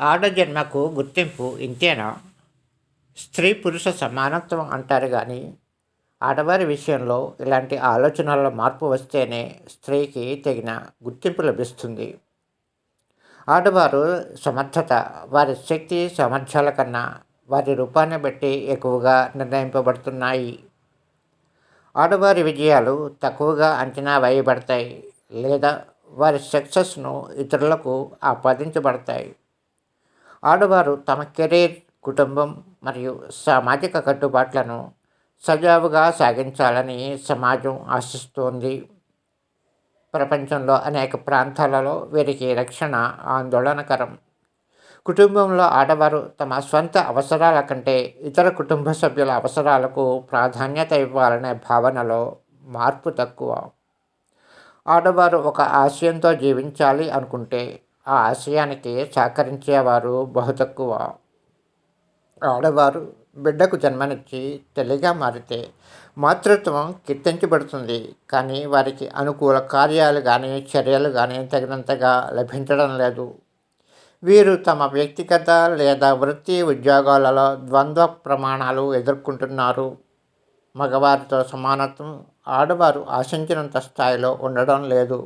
ఆడజన్మకు గుర్తింపు ఇంతేనా? స్త్రీ పురుష సమానత్వం అంటారు కానీ ఆడవారి విషయంలో ఇలాంటి ఆలోచనల్లో మార్పు వస్తేనే స్త్రీకి తగిన గుర్తింపు లభిస్తుంది. ఆడవారు సమర్థత వారి శక్తి సామర్థ్యాల కన్నా వారి రూపాన్ని బట్టి ఎక్కువగా నిర్ణయింపబడుతున్నాయి. ఆడవారి విజయాలు తక్కువగా అంచనా వేయబడతాయి లేదా వారి సక్సెస్ను ఇతరులకు ఆపాదించబడతాయి. ఆడవారు తమ కెరీర్ కుటుంబం మరియు సామాజిక కట్టుబాట్లను సజావుగా సాగించాలని సమాజం ఆశిస్తోంది. ప్రపంచంలో అనేక ప్రాంతాలలో వీరికి రక్షణ ఆందోళనకరం. కుటుంబంలో ఆడవారు తమ స్వంత అవసరాల కంటే ఇతర కుటుంబ సభ్యుల అవసరాలకు ప్రాధాన్యత ఇవ్వాలనే భావనలో మార్పు తక్కువ. ఆడవారు ఒక ఆశయంతో జీవించాలి అనుకుంటే ఆ ఆశయానికి సహకరించేవారు బహు తక్కువ. ఆడవారు బిడ్డకు జన్మనిచ్చి తల్లిగా మారితే మాతృత్వం కీర్తించబడుతుంది. కానీ వారికి అనుకూల కార్యాలు కానీ చర్యలు కానీ తగినంతగా లభించడం లేదు. వీరు తమ వ్యక్తిగత లేదా వృత్తి ఉద్యోగాలలో ద్వంద్వ ప్రమాణాలు ఎదుర్కొంటున్నారు. మగవారితో సమానత్వం ఆడవారు ఆశించినంత స్థాయిలో ఉండడం లేదు.